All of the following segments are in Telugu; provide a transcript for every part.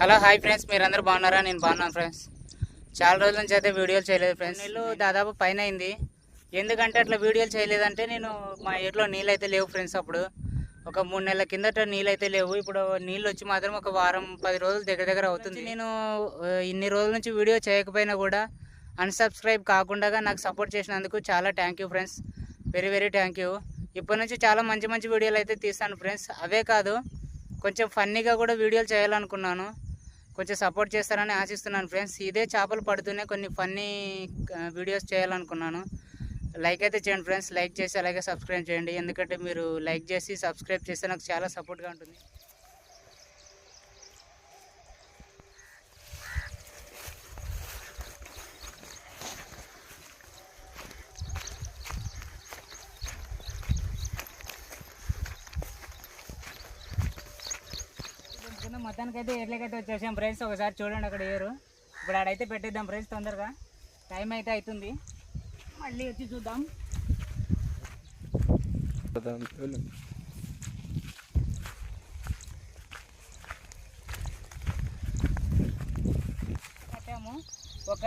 హలో హాయ్ ఫ్రెండ్స్ మీరందరూ బాగున్నారా? నేను బాగున్నాను ఫ్రెండ్స్. చాలా రోజుల నుంచి అయితే వీడియోలు చేయలేదు ఫ్రెండ్స్. నీళ్ళు దాదాపు పైన అయింది. ఎందుకంటే అట్లా వీడియోలు చేయలేదంటే నేను మా ఏట్లో నీళ్ళు అయితే లేవు ఫ్రెండ్స్ అప్పుడు. ఒక మూడు నెలల కిందట నీళ్ళు అయితే లేవు. ఇప్పుడు నీళ్ళు వచ్చి మాత్రం ఒక వారం పది రోజులు దగ్గర దగ్గర అవుతుంది. నేను ఇన్ని రోజుల నుంచి వీడియో చేయకపోయినా కూడా అన్సబ్స్క్రైబ్ కాకుండా నాకు సపోర్ట్ చేసినందుకు చాలా thank you friends. Very very thank you ఇప్పటి నుంచి చాలా మంచి మంచి వీడియోలు అయితే తీస్తాను ఫ్రెండ్స్. అవే కాదు కొంచెం ఫన్నీగా కూడా వీడియోలు చేయాలనుకున్నాను. కొంచెం సపోర్ట్ చేస్తారని ఆశిస్తున్నాను ఫ్రెండ్స్ ఇదే చేపలు పడుతూనే కొన్ని ఫన్నీ వీడియోస్ చేయాలనుకున్నాను. లైక్ అయితే చేయండి ఫ్రెండ్స్ లైక్ చేసి అలాగే సబ్స్క్రైబ్ చేయండి. ఎందుకంటే మీరు లైక్ చేసి సబ్స్క్రైబ్ చేస్తే నాకు చాలా సపోర్ట్గా ఉంటుంది కింద మొత్తానికి అయితే ఎట్లకైతే వచ్చేసాం ఫ్రెండ్స్. ఒకసారి చూడండి అక్కడ ఏరు. ఇప్పుడు ఆడైతే పెట్టేద్దాం ఫ్రెండ్స్ తొందరగా. టైం అయితే అవుతుంది మళ్ళీ వచ్చి చూద్దాం. కట్టాము ఒక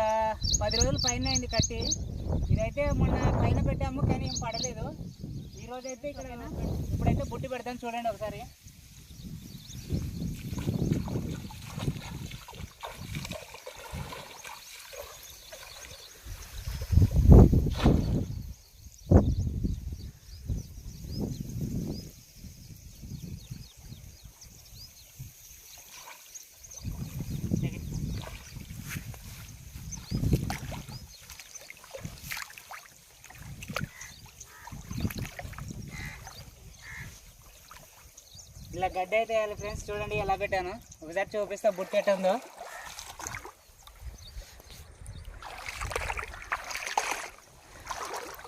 పది రోజులు పైన అయింది కట్టి. ఇదైతే మొన్న పైన పెట్టాము కానీ ఏం పడలేదు. ఈ రోజు అయితే ఇక్కడ ఇప్పుడైతే బుట్టి పెడతాను చూడండి ఒకసారి. ఇలా గడ్డ అయితే వేయాలి ఫ్రెండ్స్ చూడండి ఎలా పెట్టాను. ఒకసారి చూపిస్తా బుట్ట ఎట్ట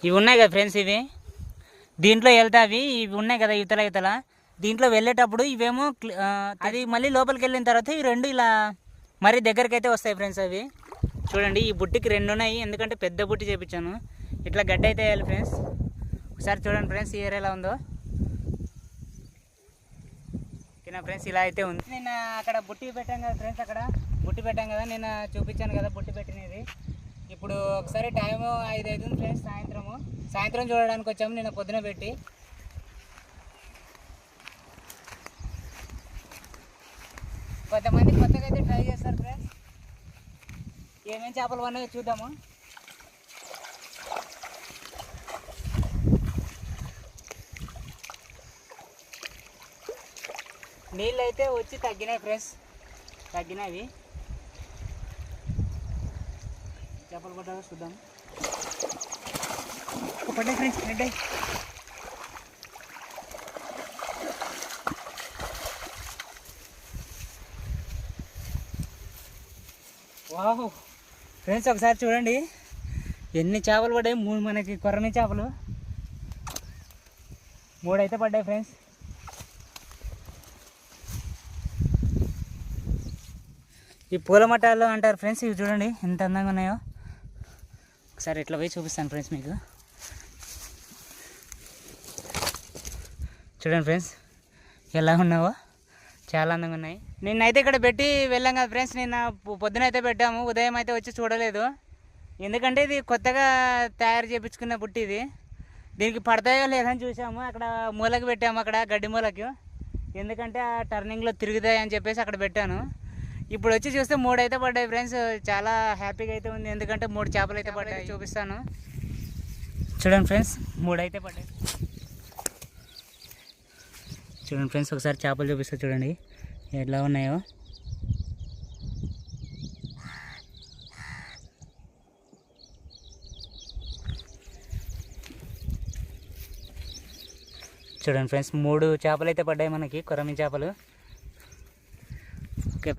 ఇవి ఉన్నాయి కదా ఫ్రెండ్స్ ఇవి. దీంట్లో వెళ్తే అవి ఇవి ఉన్నాయి కదా ఇతల ఇతల దీంట్లో వెళ్ళేటప్పుడు ఇవేమో క్లి- అది మళ్ళీ లోపలికి వెళ్ళిన తర్వాత ఈ రెండు ఇలా మరీ దగ్గరికి అయితే వస్తాయి ఫ్రెండ్స్ అవి. చూడండి ఈ బుట్టికి రెండు ఉన్నాయి ఎందుకంటే పెద్ద బుట్టి చేపించాను. ఇట్లా గడ్డ అయితే వేయాలి ఫ్రెండ్స్ ఒకసారి చూడండి ఫ్రెండ్స్ ఈ ఏరియా ఎలా ఉందో. నా ఫ్రెండ్స్ ఇలా అయితే ఉంది. నేను అక్కడ బుట్టి పెట్టాం కదా ఫ్రెండ్స్ అక్కడ బుట్టి పెట్టాం కదా నేను చూపించాను కదా బుట్టి పెట్టినది. ఇప్పుడు ఒకసారి టైం ఐదు అవుతుంది ఫ్రెండ్స్ సాయంత్రము. సాయంత్రం చూడడానికి వచ్చాము నేను పొద్దున పెట్టి. కొంతమంది కొత్తగా అయితే ట్రై చేస్తారు ఫ్రెండ్స్. ఏమేమి చేపలు ఉన్నాయో చూద్దాము. నీళ్ళు అయితే వచ్చి తగ్గినాయి ఫ్రెండ్స్. తగ్గినవి చేపలు పడ్డా చూద్దాం. పడ్డాయి ఫ్రెండ్స్ పడ్డాయి. వాహ్ ఫ్రెండ్స్ ఒకసారి చూడండి. ఎన్ని చేపలు పడ్డాయి? మూడు మనకి కొర్రని చేపలు. మూడు అయితే పడ్డాయి ఫ్రెండ్స్. ఈ పూల మట్టాలు అంటారు ఫ్రెండ్స్ ఇవి చూడండి ఎంత అందంగా ఉన్నాయో. ఒకసారి ఇట్లా పోయి చూపిస్తాను ఫ్రెండ్స్ మీకు. చూడండి ఫ్రెండ్స్ ఎలా ఉన్నావో. చాలా అందంగా ఉన్నాయి. నిన్నైతే ఇక్కడ పెట్టి వెళ్ళాం కదా ఫ్రెండ్స్ నిన్న పొద్దున అయితే పెట్టాము ఉదయం అయితే వచ్చి చూడలేదు. ఎందుకంటే ఇది కొత్తగా తయారు చేయించుకున్న బుట్టి ఇది. దీనికి పడతాయో లేదని చూసాము అక్కడ మూలకి పెట్టాము అక్కడ గడ్డి మూలకి. ఎందుకంటే ఆ టర్నింగ్లో తిరుగుతాయి అని చెప్పేసి అక్కడ పెట్టాను. ఇప్పుడు వచ్చి చూస్తే మూడు అయితే పడ్డాయి ఫ్రెండ్స్ చాలా హ్యాపీగా అయితే ఉంది. ఎందుకంటే మూడు చేపలు అయితే పడ్డాయి. చూపిస్తాను. చూడండి ఫ్రెండ్స్ మూడు అయితే పడ్డాయి. చూడండి ఫ్రెండ్స్ ఒకసారి చేపలు చూపిస్తా చూడండి. ఎలా ఉన్నాయో. చూడండి ఫ్రెండ్స్ మూడు చేపలు అయితే పడ్డాయి మనకి. కొరమి చేపలు.